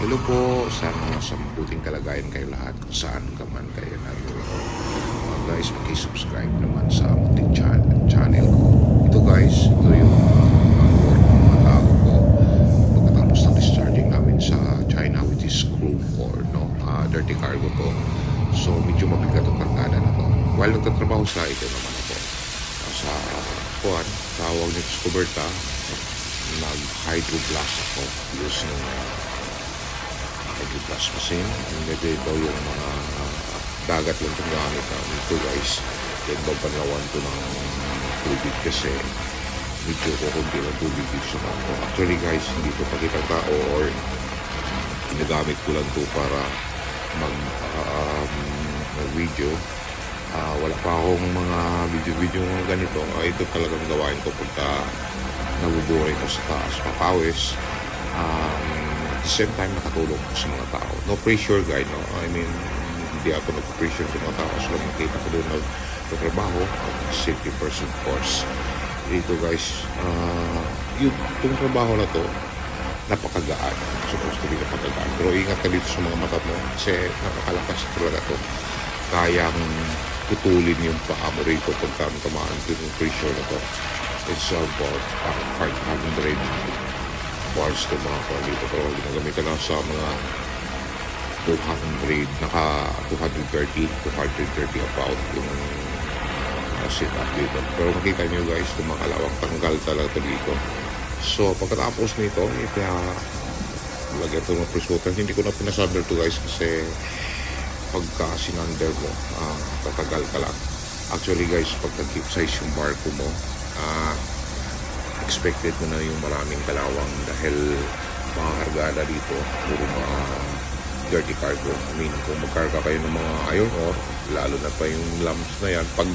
Hello po, sana nasa mabuting kalagayan kayo lahat kung saan ka man kayo naroon. Uh, guys, subscribe naman sa ating channel, channel ko. Ito guys, ito yung uh, work ng mga discharging namin sa China which is crew or no, uh, dirty cargo to. So medyo mabigat ang kargada na. While nagtatrabaho sa ito naman ako sa kuan, tawag nito sa Kuberta, nag-hydroblast ako using uh, hydroblast machine. And medyo ito yung mga uh, dagat lang itong gamit ito guys. Then babanawan to ng tubig kasi medyo kukunti ng tubig dito sa ko. Actually guys, hindi ito pakitang tao or ginagamit ko lang to para mag um, video. Ah, wala pa akong mga video-video mga ganito. Ah, ito talagang gawain ko pagka nabubuhay ko sa taas, papawis. At the same time, nakatulong sa mga tao. No pressure guy, no? I mean, hindi ako nag-pressure sa mga tao. So, nakita ko doon nagtatrabaho, safety person course. Dito guys, uh, yung itong trabaho na to, napakagaan. Supposed to be napakagaan. Pero ingat ka dito sa mga mata mo kasi napakalakas talaga to. Kayang putulin yung paa mo rito pagka tamaan ko yung pressure na to. It's about uh, 500 bars to mga paa dito. Pero ginagamit ka lang sa mga 200, naka 230, 230 about yung uh, sit up dito. Pero makita nyo guys, kumakalawang tanggal talaga to dito. So, pagkatapos nito, ito lagyan ito ng prisutan. Hindi ko na pinasander to guys kasi pagka sinander mo, ah, tatagal ka lang. Actually guys, pag nag-keep size yung barko mo, ah, expected mo na yung maraming kalawang dahil mga kargada dito, puro mga dirty cargo. I mean, kung magkarga kayo ng mga iron ore, lalo na pa yung lumps na yan, pag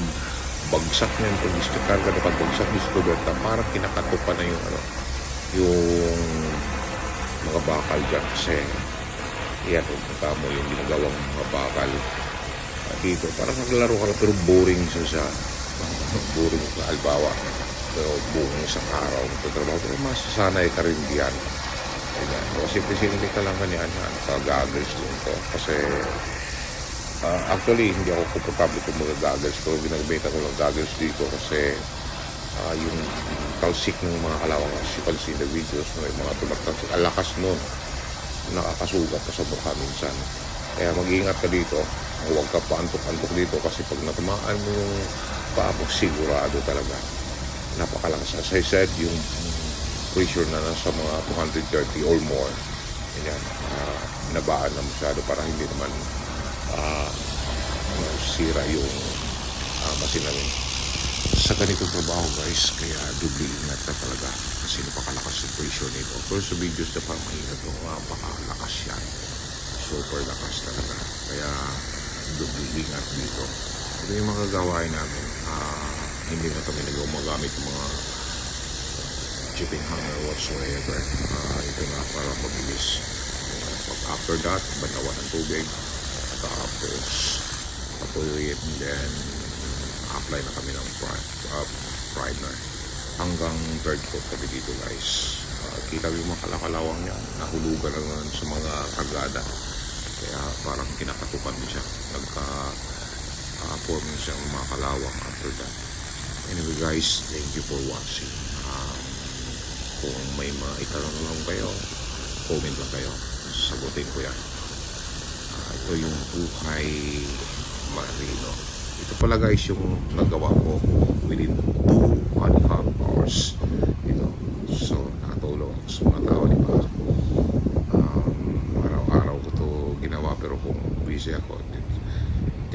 bagsak na yung pag karga na pag bagsak ni Scoberta, parang kinakato pa na yung ano, yung mga bakal dyan kasi yan, kung mo yung ginagawang mga bakal at dito, parang naglaro ka lang pero boring siya siya sa albawa pero buong isang araw nagtatrabaho pero masasanay ka rin diyan Ayan. O simple-simple ka lang ganyan, naka-goggles din ko. Kasi, ah, actually, hindi ako komportable kung mga goggles ko. Ginagamitan ko lang goggles dito kasi ah, yung talsik ng mga kalawang as you can see in the videos, may mga tulak-talsik. Ang lakas nun. Nakakasugat pa sa mukha minsan. Kaya mag-iingat ka dito. Huwag ka paantok-antok dito kasi pag natamaan mo yung paa mo, sigurado talaga. Napakalakas. As I said, yung pressure na nasa mga 230 or more. Ayan, uh, nabaan na masyado para hindi naman uh, sira yung uh, machine namin. Sa ganitong trabaho guys, kaya doble ingat ka talaga kasi napakalakas yung pressure nito. Pero sa videos na parang maingat ko, napakalakas yan. Super lakas talaga. Kaya doble ingat dito. Ito yung mga gawain namin. Uh, hindi na kami nag-umagamit ng mga shipping hanger whatsoever. Uh, ito na para mabilis. Uh, after that, banawan ng tubig. Tapos, patuloy and then apply na kami ng pri- uh, primer. Hanggang third coat kami dito guys. Uh, kita yung mga kalakalawang yan. Nahulugan na naman sa mga kagada. Kaya parang kinakatukan din siya. Nagka uh, forming siyang mga kalawang after that. Anyway guys, thank you for watching. Um, kung may maitanong lang kayo, comment lang kayo. Sagutin ko yan. Ah, ito yung buhay marino. Ito pala guys yung nagawa ko within 2 and half hours. Ito. So, nakatulong sa mga tao, di ba? Um, araw-araw ko to ginawa pero kung busy ako.